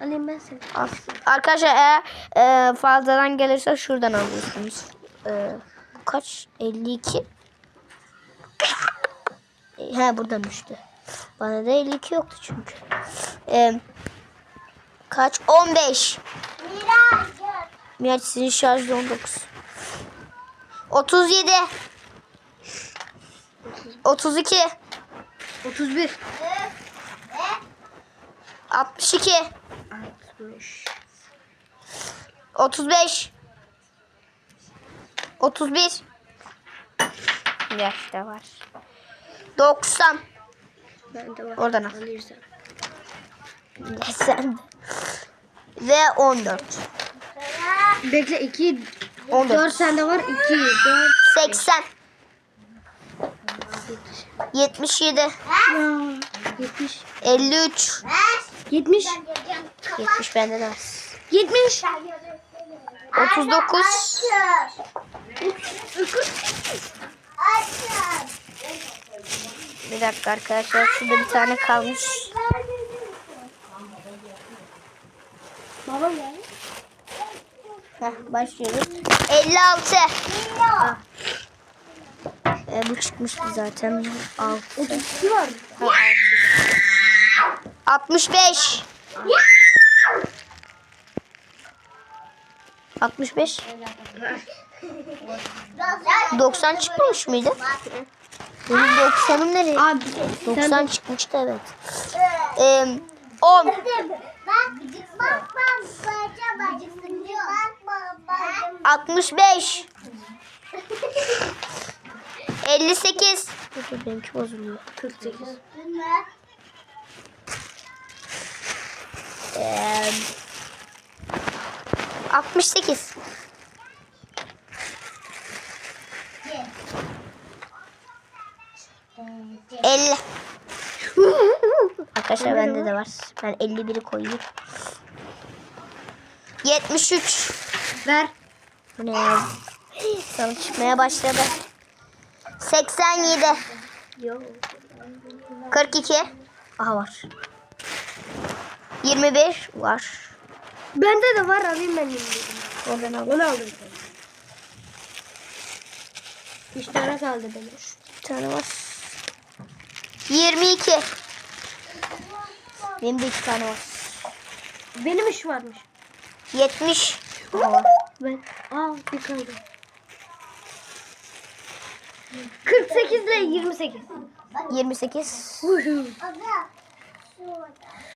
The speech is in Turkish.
Alayım ben seni. Arkadaşlar eğer e, fazladan gelirse şuradan alıyorsunuz. E, kaç? 52. E, He buradan düştü. Bana da 52 yoktu çünkü. E, kaç? 15. Miraç sizin şarjı 19. 37. 32. 31. 62. 60. 35 31 Yaşta var 90 Bende var. Oradan al. Alırsan. Sen de. Ve 14 Bekle 2 14 4 sende var. 2 4 80 77 70 53 70 70 bende de var 70 39 Bir dakika arkadaşlar şurada bir tane kalmış. Baba gel. Heh, başlıyoruz 56 Ah. E, bu çıkmıştı zaten. 6 32 var. 65 65 90 çıkmamış mıydı? Benim 90'ım nereye? Abi 90 çıkmıştı evet. Ee, 10 65 58 Dur, Benimki bozuluyor. 48. 68 50 Arkadaşlar bende de var. Ben 51'i koyuyorum. 73 Ver. Bu ne ya? Sana çıkmaya başladı. 87 Yok. 42 Aha var. 21 var. Bende de var alayım ben 20. Oradan al. Onu aldım. 3 tane kaldı benim. Bir tane var. 22 Benim de iki tane var. Benim iş varmış. 70 Aha var. Ben. Aa bir kaldı. 48 ile 28. 28